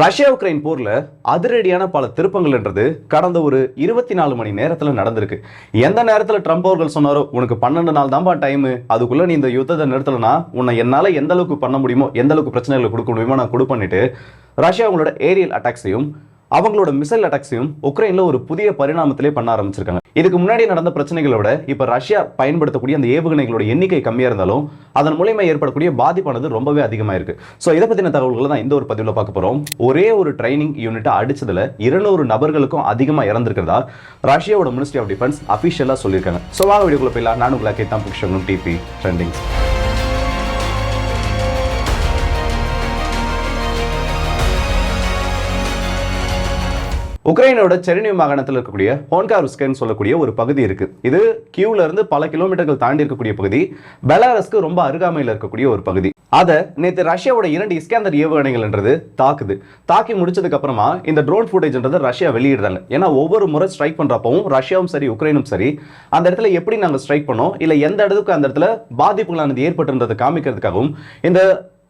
Russia Ukraine போரில் அதிரடியான பல திருப்பங்கள்ன்றது கடந்த ஒரு இருபத்தி நாலு மணி நேரத்தில் நடந்திருக்கு. எந்த நேரத்தில் ட்ரம்ப் அவர்கள் சொன்னாரோ உனக்கு பன்னெண்டு நாள் தான்ப்பா டைமு அதுக்குள்ளே நீ இந்த யுத்தத்தை நிறுத்தலைன்னா உன்னை என்னால் எந்த அளவுக்கு பண்ண முடியுமோ எந்த அளவுக்கு பிரச்சனைகளை கொடுக்க முடியுமோ நான் கொடுப்பண்ணிட்டு ரஷ்யா அவங்களோட ஏரியல் அட்டாக்ஸையும் அவங்களோட மிசைல் அட்டாக்ஸையும் உக்ரைன்ல ஒரு புதிய பரிணாமத்திலே பண்ண ஆரம்பிச்சிருக்காங்க. இதுக்கு முன்னாடி நடந்த பிரச்சனைகளோட இப்போ இப்ப ரஷ்யா பயன்படுத்தக்கூடிய அந்த ஏவுகணைகளோட எண்ணிக்கை கம்மியா இருந்தாலும் அதன் மூலியமா ஏற்படக்கூடிய பாதிப்பானது ரொம்பவே அதிகமாக இருக்கு ஸோ இதை பத்தின தகவல்களை தான் இந்த ஒரு பதிவில் பார்க்க போறோம். ஒரே ஒரு ட்ரைனிங் யூனிட்டை அடிச்சதுல இருநூறு நபர்களுக்கும் அதிகமா இறந்துருக்கிறதா ரஷ்யாவோட மினிஸ்ட்ரி ஆஃப் டிஃபென்ஸ் அஃபிஷியலாக சொல்லியிருக்காங்க. ஸோ வாங்க வீடியோக்குள்ளே போயிடலாம். நான் உங்களை கேட்டான் புக்ஷனும் டிபி ட்ரெண்டிங்ஸ் உக்ரைனோட செரினியம் மாகாணத்தில் இருக்கக்கூடிய ஹோன்காருஸ்கன்னு சொல்லக்கூடிய ஒரு பகுதி இருக்கு. இது கியூல இருந்து பல கிலோமீட்டர்கள் தாண்டி இருக்கக்கூடிய பகுதி. பெலாரஸ்க்கு ரொம்ப அருகாமையில் இருக்கக்கூடிய ஒரு பகுதி. அதை நேற்று ரஷ்யாவோட இரண்டு இஸ்கேந்தர் ஏவுகணைகள்ன்றது தாக்குது. தாக்கி முடிச்சதுக்கு அப்புறமா இந்த ட்ரோன் ஃபுட்டேஜ்ன்றது ரஷ்யா வெளியிடுறாங்க. ஏன்னா ஒவ்வொரு முறை ஸ்ட்ரைக் பண்ணுறப்பவும் ரஷ்யாவும் சரி உக்ரைனும் சரி அந்த இடத்துல எப்படி நாங்கள் ஸ்ட்ரைக் பண்ணோம்? இல்லை எந்த இடத்துக்கு அந்த இடத்துல பாதிப்புகளானது ஏற்பட்டுன்றதை காமிக்கிறதுக்காகவும் இந்த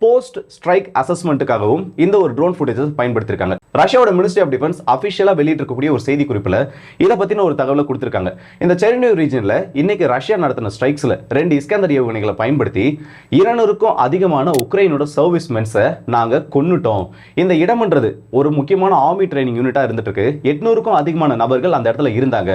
போஸ்ட் ஸ்ட்ரைக் அசஸ்மெண்ட்டுக்காகவும் இந்த ஒரு ட்ரோன் ஃபுட்டேஜஸ் பயன்படுத்திருக்காங்க. ரஷ்யாவோட மினிஸ்ட்ரி ஆஃப் டிஃபென்ஸ் அஃபிஷியலாக வெளியிட்டிருக்கக்கூடிய ஒரு செய்தி குறிப்பில் இதை பற்றின ஒரு தகவலை கொடுத்துருக்காங்க. இந்த செரினியூ ரீஜனில் இன்னைக்கு ரஷ்யா நடத்தின ஸ்ட்ரைக்ஸில் ரெண்டு இஸ்கந்தர் ஏவுகணைகளை பயன்படுத்தி இருநூறுக்கும் அதிகமான உக்ரைனோட சர்வீஸ் மென்ஸை நாங்கள் கொண்டுட்டோம் இந்த இடம்ன்றது ஒரு முக்கியமான ஆர்மி ட்ரைனிங் யூனிட்டாக இருந்துட்டு இருக்கு எட்நூறுக்கும் அதிகமான நபர்கள் அந்த இடத்துல இருந்தாங்க.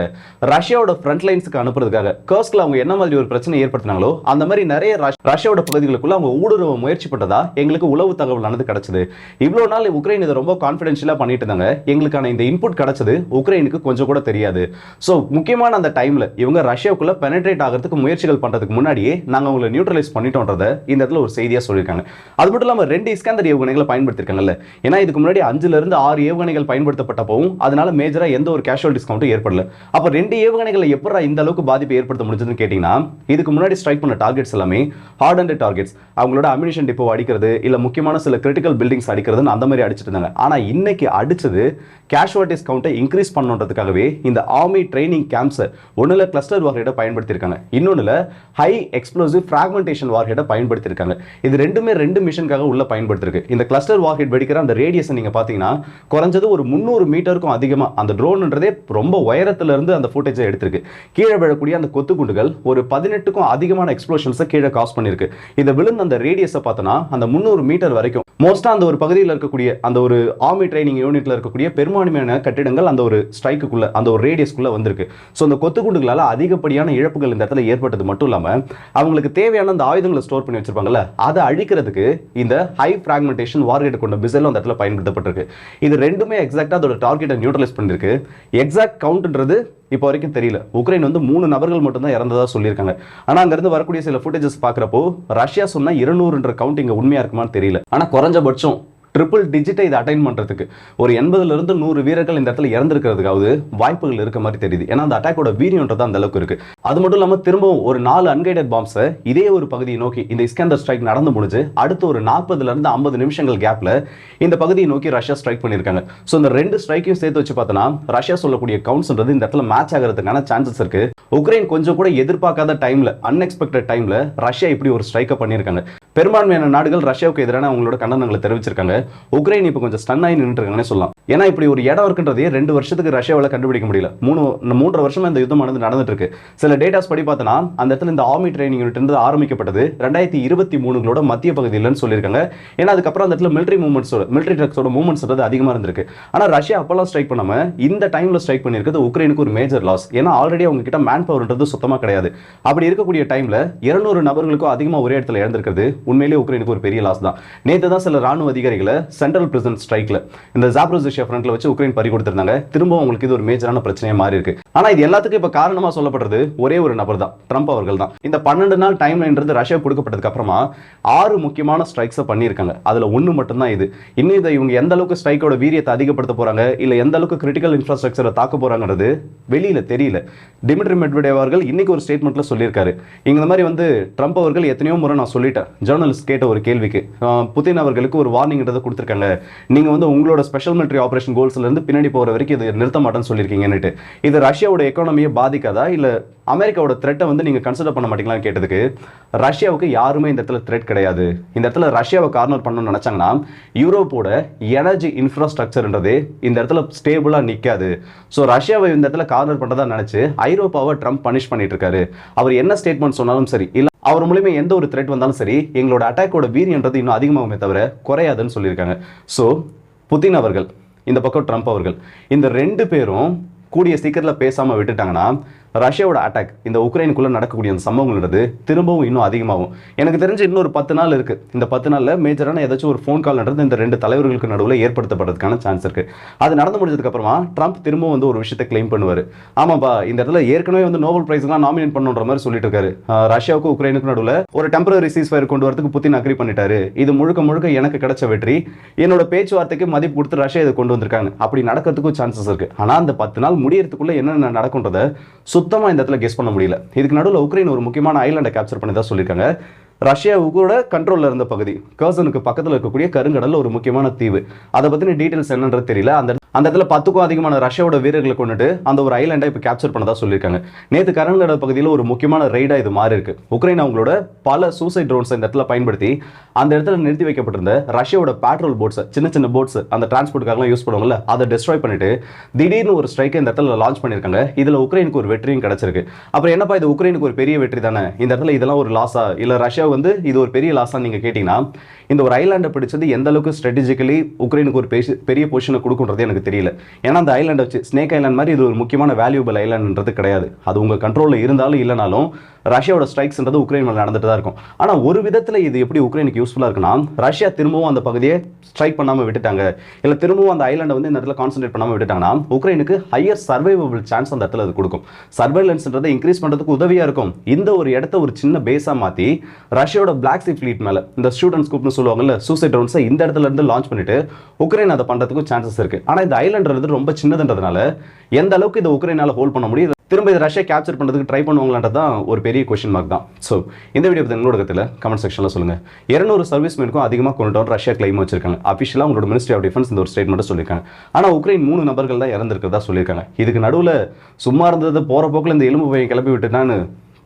ரஷ்யாவோட ஃப்ரண்ட் லைன்ஸுக்கு அனுப்புறதுக்காக கர்ஸ்கில் அவங்க என்ன மாதிரி ஒரு பிரச்சனை ஏற்படுத்தினாங்களோ அந்த மாதிரி நிறைய ரஷ்யாவோட பகுதிகளுக்குள்ள அவங்க ஊடுருவ முயற்சி பண்ணதா எங்களுக்கு உளவு தகவலானது கிடச்சிது. இவ்வளோ நாள் உக்ரைன் இதை ரொம்ப கான்ஃபிடென்ஷியலாக பண்ணிட்டு இருந்தாங்க எங்களுக்கான இந்த இன்புட் கிடச்சது. உக்ரைனுக்கு கொஞ்சம் கூட தெரியாது. ஸோ முக்கியமான அந்த டைமில் இவங்க ரஷ்யாவுக்குள்ளே பெனட்ரேட் ஆகிறதுக்கு முயற்சிகள் பண்ணுறதுக்கு முன்னாடியே நாங்கள் அவங்களை நியூட்ரலைஸ் பண்ணிட்டோன்றத இந்த இடத்துல ஒரு செய்தியாக சொல்லியிருக்காங்க. அது மட்டும் இல்லாமல் ரெண்டு இஸ்கந்தர் ஏவுகணைகளை பயன்படுத்திருக்காங்கல்ல. ஏன்னா இதுக்கு முன்னாடி அஞ்சுலேருந்து ஆறு ஏவுகணைகள் பயன்படுத்தப்பட்டப்பவும் அதனால மேஜராக எந்த ஒரு கேஷுவல் டிஸ்கவுண்ட்டும் ஏற்படல. அப்போ ரெண்டு ஏவுகணைகளை எப்படா இந்த அளவுக்கு பாதிப்பை ஏற்படுத்த முடிஞ்சதுன்னு கேட்டிங்கன்னா இதுக்கு முன்னாடி ஸ்ட்ரைக் பண்ண டார்கெட்ஸ் எல்லாமே ஹார்ட் அண்ட் டார்கெட்ஸ் அவங்களோட அமினிஷன் டிப்போ அடிக்க அடிக்கிறது இல்லை முக்கியமான சில கிரிட்டிக்கல் பில்டிங்ஸ் அடிக்கிறதுன்னு அந்த மாதிரி அடிச்சிட்டு இருந்தாங்க. ஆனால் இன்னைக்கு அடிச்சது கேஷுவாலிட்டிஸ் கவுண்டை இன்க்ரீஸ் பண்ணுன்றதுக்காகவே இந்த ஆர்மி ட்ரைனிங் கேம்ப்ஸை ஒன்றில் கிளஸ்டர் வார்ஹெட்டை பயன்படுத்தியிருக்காங்க. இன்னொன்னுல ஹை எக்ஸ்ப்ளோசிவ் ஃப்ராக்மெண்டேஷன் வார்ஹெட்டை பயன்படுத்தியிருக்காங்க. இது ரெண்டுமே ரெண்டு மிஷனுக்காக உள்ள பயன்படுத்திருக்கு. இந்த கிளஸ்டர் வார்ஹெட் வெடிக்கிற அந்த ரேடியஸை நீங்கள் பார்த்தீங்கன்னா குறைஞ்சது ஒரு முந்நூறு மீட்டருக்கும் அதிகமாக அந்த ட்ரோன்ன்றதே ரொம்ப உயரத்துல இருந்து அந்த ஃபுட்டேஜை எடுத்திருக்கு. கீழே விழக்கூடிய அந்த கொத்து குண்டுகள் ஒரு பதினெட்டுக்கும் அதிகமான எக்ஸ்ப்ளோஷன்ஸை கீழே காஸ் பண்ணியிருக்கு. இந்த விழுந்த அந்த ரேடியஸை பார்த்தோன்னா அந்த முந்நூறு மீட்டர் வரைக்கும். மோஸ்ட்டாக அந்த ஒரு பகுதியில் இருக்கக்கூடிய அந்த ஒரு ஆர்மி ட்ரைனிங் யூனிட்டில் இருக்கக்கூடிய பெரும்பான்மையான கட்டிடங்கள் அந்த ஒரு ஸ்ட்ரைக்குள்ளே அந்த ஒரு ரேடியஸ்க்குள்ளே வந்திருக்கு. ஸோ அந்த கொத்துக்குண்டுகளால் அதிகப்படியான இழப்புகள் இந்த இடத்துல ஏற்பட்டது மட்டும் இல்லாமல் அவங்களுக்கு தேவையான அந்த ஆயுதங்களை ஸ்டோர் பண்ணி வச்சிருப்பாங்கல்ல அதை அழிக்கிறதுக்கு இந்த ஹை ஃப்ராக்மெண்டேஷன் வார்கெட் கொண்ட மிசைலும் அந்த இடத்துல பயன்படுத்தப்பட்டிருக்கு. இது ரெண்டுமே எக்ஸாக்டாக அதோட டார்கெட்டை நியூட்ரலைஸ் பண்ணிருக்கு. எக்ஸாக்ட் கவுண்ட்ன்றது இப்போ வரைக்கும் தெரியல. உக்ரைன் வந்து மூணு நபர்கள் மட்டும்தான் இறந்ததா சொல்லியிருக்காங்க. ஆனா அங்கேருந்து வரக்கூடிய சில ஃபுட்டேஜஸ் பார்க்குறப்போ ரஷ்யா சொன்னா இருநூறுன்ற கவுண்ட் இங்க உண்மையா இருக்குமான்னு தெரியல. ஆனா குறைஞ்சபட்சம் ட்ரிபிள் டிஜிட்டை இதை அட்டைன் பண்ணுறதுக்கு ஒரு எண்பதுலேருந்து நூறு வீரர்கள் இந்த இடத்துல இறந்துருக்கிறதுக்காவது வாய்ப்புகள் இருக்க மாதிரி தெரியுது. ஏன்னா அந்த அட்டாக்கோட வீரியன்றது அந்த அளவுக்கு இருக்கு. அது மட்டும் இல்லாமல் திரும்பவும் ஒரு நாலு அன்கைடட் பாம்ஸை இதே ஒரு பகுதியை நோக்கி இந்த இஸ்கந்தர் ஸ்ட்ரைக் நடந்து முடிஞ்சு அடுத்து ஒரு நாற்பதுலேருந்து ஐம்பது நிமிஷங்கள் கேப்பில் இந்த பகுதியை நோக்கி ரஷ்யா ஸ்ட்ரைக் பண்ணியிருக்காங்க. ஸோ இந்த ரெண்டு ஸ்ட்ரைக்கையும் சேர்த்து வச்சு பார்த்தோன்னா ரஷ்யா சொல்லக்கூடிய கவுன்ஸ்ன்றது இந்த இடத்துல மேட்ச் ஆகிறதுக்கான சான்சஸ் இருக்கு. உக்ரைன் கொஞ்சம் கூட எதிர்பார்க்காத டைம்ல அன்எக்ஸ்பெக்டட் டைம்ல ரஷ்யா இப்படி ஒரு ஸ்ட்ரைக்கை பண்ணியிருக்காங்க. பெரும்பான்மையான நாடுகள் ரஷ்யாவுக்கு எதிரான அவங்களோட கண்டனங்களை தெரிவிச்சிருக்காங்க. உக்ரைன் இப்போ கொஞ்சம் ஸ்டன் ஆகி நின்றுருக்காங்கன்னே சொல்லலாம். ஏன்னா இப்படி ஒரு இடம் இருக்குன்றதே ரெண்டு வருஷத்துக்கு ரஷ்யாவில் கண்டுபிடிக்க முடியல. மூணு மூன்று வருஷமாக இந்த யுத்தம் நடந்து நடந்துட்டு இருக்கு சில டேட்டாஸ் படி பார்த்தோன்னா அந்த இடத்துல இந்த ஆர்மி ட்ரைனிங் யூனிட் ஆரம்பிக்கப்பட்டது ரெண்டாயிரத்தி இருபத்தி மூணுகளோட மத்திய பகுதியிலன்னு சொல்லியிருக்காங்க. ஏன்னா அதுக்கப்புறம் அந்த இடத்துல மிலிட்ரி மூவ்மெண்ட்ஸோட மிலிட்ரி ட்ரக்ஸோட மூவ்மெண்ட்ஸ் அதிகமாக இருந்திருக்கு. ஆனால் ரஷ்யா அப்பெல்லாம் ஸ்ட்ரைக் பண்ணாமல் இந்த டைமில் ஸ்ட்ரைக் பண்ணியிருக்கிறது உக்ரைனுக்கு ஒரு மேஜர் லாஸ் ஏன்னா ஆல்ரெடி அவங்க கிட்ட மேன் பவர்ன்றது சுத்தமாக கிடையாது. அப்படி இருக்கக்கூடிய டைமில் இருநூறு நபர்களுக்கும் அதிகமாக ஒரே இடத்துல இழந்திருக்கிறது உண்மையிலேயே உக்ரைனுக்கு ஒரு பெரிய லாஸ் தான். நேற்று தான் சில ராணுவ அதிகாரிகள் ஸ்ட்ரைக்கில் சென்ட்ரல் பிரசன்ட் ஸ்ட்ரைக்கில் இந்த ஜாப்ரோசிஷியா ஃப்ரண்ட்ல வச்சு உக்ரைன் பறி கொடுத்துருந்தாங்க. திரும்ப உங்களுக்கு இது ஒரு மேஜரான பிரச்சனையாக மாறி இருக்கு. ஆனால் இது எல்லாத்துக்கும் இப்போ காரணமாக சொல்லப்படுறது ஒரே ஒரு நபர் தான். ட்ரம்ப் அவர்கள் தான். இந்த பன்னெண்டு நாள் டைம் லைன்றது ரஷ்யா கொடுக்கப்பட்டதுக்கு அப்புறமா ஆறு முக்கியமான ஸ்ட்ரைக்ஸை பண்ணியிருக்காங்க. அதில் ஒன்று மட்டும்தான் இது. இன்னும் இதை இவங்க எந்த அளவுக்கு ஸ்ட்ரைக்கோட வீரியத்தை அதிகப்படுத்த போகிறாங்க இல்லை எந்த அளவுக்கு கிரிட்டிக்கல் இன்ஃப்ராஸ்ட்ரக்சரை தாக்க போகிறாங்கிறது வெளியில் தெரியல. டிமிட்ரி மெட்வெடேவ் அவர்கள் இன்னைக்கு ஒரு ஸ்டேட்மெண்ட்டில் சொல்லியிருக்காரு. இந்த மாதிரி வந்து ட்ரம்ப் அவர்கள் எத்தனையோ முறை நான் சொல்லிட்டேன். ஜேர்னலிஸ்ட் கேட்ட ஒரு கேள்விக்கு ஆஹ், புதின் அவர்களுக்கு ஒரு வார்னிங்ன்றது அப்படின்றத கொடுத்துருக்காங்க. நீங்க வந்து உங்களோட ஸ்பெஷல் மிலிட்ரி ஆபரேஷன் கோல்ஸ்ல இருந்து பின்னாடி போற வரைக்கும் இது நிறுத்த மாட்டேன்னு சொல்லியிருக்கீங்கன்னுட்டு. இது ரஷ்யாவோட எக்கானமியை பாதிக்காதா? இல்ல அமெரிக்காவோட த்ரெட்டை வந்து நீங்க கன்சிடர் பண்ண மாட்டீங்களான்னு கேட்டதுக்கு ரஷ்யாவுக்கு யாருமே இந்த இடத்துல த்ரெட் கிடையாது. இந்த இடத்துல ரஷ்யாவை கார்னர் பண்ணணும்னு நினைச்சாங்கன்னா யூரோப்போட எனர்ஜி இன்ஃப்ராஸ்ட்ரக்சர்ன்றது இந்த இடத்துல ஸ்டேபிளா நிக்காது. ஸோ ரஷ்யாவை இந்த இடத்துல கார்னர் பண்ணுறதா நினைச்சு ஐரோப்பாவை ட்ரம்ப் பனிஷ் பண்ணிட்டு இருக்காரு. அவர் என்ன ஸ்டேட்மெண்ட் சொன்னாலும் சரி இல்ல அவர் மூலியமா எந்த ஒரு த்ரெட் வந்தாலும் சரி எங்களோட அட்டாக்கோட வீரியன்றது இன்னும் அதிகமாகுமே தவிர குறையாதுன்னு சொல்லியிருக்காங்க. ஸோ புதின் அவர்கள் இந்த பக்கம் ட்ரம்ப் அவர்கள் இந்த ரெண்டு பேரும் கூடிய சீக்கிரத்தில் பேசாம விட்டுட்டாங்கன்னா ரஷ்யாவோட அட்டாக் இந்த உக்ரைனுக்குள்ள நடக்கக்கூடிய அந்த சம்பவங்கள்ன்றது திரும்பவும் இன்னும் அதிகமாகும். எனக்கு தெரிஞ்சு இன்னொரு பத்து நாள் இருக்கு. இந்த பத்து நாள்ல மேஜரான ஏதாச்சும் ஒரு ஃபோன் கால் இந்த ரெண்டு தலைவர்களுக்கு நடுவில் ஏற்படுத்தப்படுறதுக்கான சான்ஸ் இருக்கு. அது நடந்து முடிஞ்சதுக்கு அப்புறமா ட்ரம்ப் திரும்பவும் வந்து ஒரு விஷயத்தை கிளைம் பண்ணுவார். ஆமாப்பா இந்த இடத்துல ஏற்கனவே வந்து நோபல் பிரைஸ்லாம் நாமினேட் பண்ணுன்ற மாதிரி சொல்லிட்டு இருக்காரு. ரஷ்யாவுக்கும் உக்ரைனுக்கும் நடுவில் ஒரு டெம்பரரி சீஸ்ஃபயர் கொண்டு வரதுக்கு புத்தின் அக்ரி பண்ணிட்டாரு. இது முழுக்க முழுக்க எனக்கு கிடைச்ச வெற்றி. என்னோட பேச்சுவார்த்தைக்கு மதிப்பு கொடுத்து ரஷ்யா இதை கொண்டு வந்திருக்காங்க. அப்படி நடக்கிறதுக்கும் சான்சஸ் இருக்கு. ஆனா அந்த பத்து நாள் முடியறதுக்குள்ள என்னென்ன நடக்கும்ன்றதை சுத்தமா இந்த இடத்துல கெஸ் பண்ண முடியல. இதுக்கு நடுவில் உக்ரைன் ஒரு முக்கியமான ஐலாண்டை கேப்சர் பண்ணி தான் சொல்லியிருக்காங்க. ரஷ்யாவுக்கூட கண்ட்ரோலில் இருந்த பகுதி. கர்சனுக்கு பக்கத்தில் இருக்கக்கூடிய கருங்கடல் ஒரு முக்கியமான தீவு. அதை பற்றின டீட்டெயில்ஸ் என்னன்றது தெரியல. அந்த அந்த இடத்துல பத்துக்கும் அதிகமான ரஷ்யாவோட வீரர்களை கொண்டுட்டு அந்த ஒரு ஐலாண்டை இப்போ கேப்சர் பண்ணதா சொல்லியிருக்காங்க. நேற்று கருங்கடல் பகுதியில் ஒரு முக்கியமான ரைடாக இது மாறி இருக்கு உக்ரைன் அவங்களோட பல சூசைட் ட்ரோன்ஸ் இந்த இடத்துல பயன்படுத்தி அந்த இடத்துல நிறுத்தி வைக்கப்பட்டிருந்த ரஷ்யாவோட பேட்ரோல் போட்ஸை சின்ன சின்ன போட்ஸ் அந்த டிரான்ஸ்போர்ட்டுக்காகலாம் யூஸ் பண்ணுவாங்கல்ல அதை டிஸ்ட்ராய் பண்ணிட்டு திடீர்னு ஒரு ஸ்ட்ரைக்கை இந்த இடத்துல லான்ச் பண்ணியிருக்காங்க. இதில் உக்ரைனுக்கு ஒரு வெற்றியும் கிடச்சிருக்கு. அப்புறம் என்னப்பா இது உக்ரைனுக்கு ஒரு பெரிய வெற்றி தானே? இந்த இடத்துல இதெல்லாம் ஒரு லாஸா இல்லை ரஷ்யா வந்து இது ஒரு பெரிய லாஸா நீங்க கேட்டீங்கன்னா இந்த ஒரு ஐலாண்டை பிடிச்சது எந்த அளவுக்கு ஸ்ட்ராட்டஜிக்கலி உக்ரைனுக்கு ஒரு பெரிய- பெரிய பொசிஷனை கொடுக்குன்றது எனக்கு தெரியல. ஏன்னா அந்த ஐலாண்டை வச்சு ஸ்னேக் ஐலாண்ட் மாதிரி இது ஒரு முக்கியமான வேல்யூபிள் ஐலாண்ட்ன்றது கிடையாது. அது உங்கள் கண்ட்ரோலில் இருந்தாலும் இல்லைனாலும் ரஷ்யாவோட ஸ்ட்ரைக்ஸ்ன்றது உக்ரைன் மேலே நடந்துட்டு தான் இருக்கும். ஆனால் ஒரு விதத்தில் இது எப்படி உக்ரைனுக்கு யூஸ்ஃபுல்லாக இருக்குன்னா ரஷ்யா திரும்பவும் அந்த பகுதியை ஸ்ட்ரைக் பண்ணாமல் விட்டுட்டாங்க. இல்லை திரும்பவும் அந்த ஐலாண்டை வந்து இந்த இடத்துல கான்சென்ட்ரேட் பண்ணாமல் விட்டுட்டாங்கன்னா உக்ரைனுக்கு ஹையர் சர்வைவபிள் சான்ஸ் அந்த இடத்துல அது கொடுக்கும். சர்வைலன்ஸ்ன்றதை இன்க்ரீஸ் பண்ணுறதுக்கு உதவியாக இருக்கும். இந்த ஒரு இடத்த ஒரு சின்ன பேஸாக மாற்றி ரஷ்யாவோட பிளாக் சி ஃபிளீட் மேலே இந்த ஸ்டூடெண்ட்ஸ் கூப்னு சொல்லுவாங்கல்ல சூசைட் ட்ரோன்ஸை இந்த இடத்துல இருந்து லான்ச் பண்ணிட்டு உக்ரைன் அதை பண்ணுறதுக்கும் சான்சஸ் இருக்குது ஆனால் இந்த ஐலாண்டுன்றது ரொம்ப சின்னதுன்றதுனால எந்த அளவுக்கு இதை உக்ரைனால ஹோல்ட் பண்ண முடியும் திரும்ப இது ரஷ்யா கேப்சர் பண்ணுறதுக்கு ட்ரை பண்ணுவாங்களான்றது தான் ஒரு பெரிய கொஷின் மார்க் தான். ஸோ இந்த வீடியோ பற்றி உங்களோட கமெண்ட் செக்ஷனில் சொல்லுங்கள் இரநூறு சர்வீஸ் மேனுக்கும் அதிகமாக கொண்டு வர ரஷ்யா கிளைம் வச்சிருக்காங்க. அஃபிஷியலாக உங்களோட மினிஸ்ட்ரி ஆஃப் டிஃபென்ஸ் இந்த ஒரு ஸ்டேட்மெண்ட்டை சொல்லியிருக்காங்க. ஆனால் உக்ரைன் மூணு நபர்கள் தான் இறந்துருக்கிறதா சொல்லியிருக்காங்க. இதுக்கு நடுவில் சும்மா இருந்தது போகிற போக்கில் இந்த எலும்பு பையன் கிளப்பி விட்டுட்டான்னு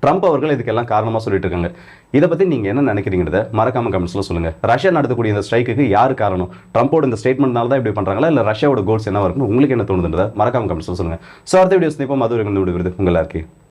ட்ரம்ப் அவர்கள் இதுக்கெல்லாம் காரணமாக சொல்லிட்டு இருக்காங்க இதை பற்றி நீங்கள் என்ன நினைக்கிறீங்கிறத மறக்காம கமெண்ட்ஸில் சொல்லுங்கள் ரஷ்யா நடத்தக்கூடிய இந்த ஸ்ட்ரைக்குக்கு யார் காரணம்? ட்ரம்ப்போட இந்த ஸ்டேட்மெண்ட்னால தான் இப்படி பண்ணுறாங்களா இல்லை ரஷ்யாவோட கோல்ஸ் என்ன இருக்குன்னு உங்களுக்கு என்ன தோணுதுன்றதை மறக்காம கமெண்ட்ஸில் சொல்லுங்கள் ஸோ அடுத்த வீடியோஸ் இப்போ மது விடுவது உங்கள் எல்லாருக்கும்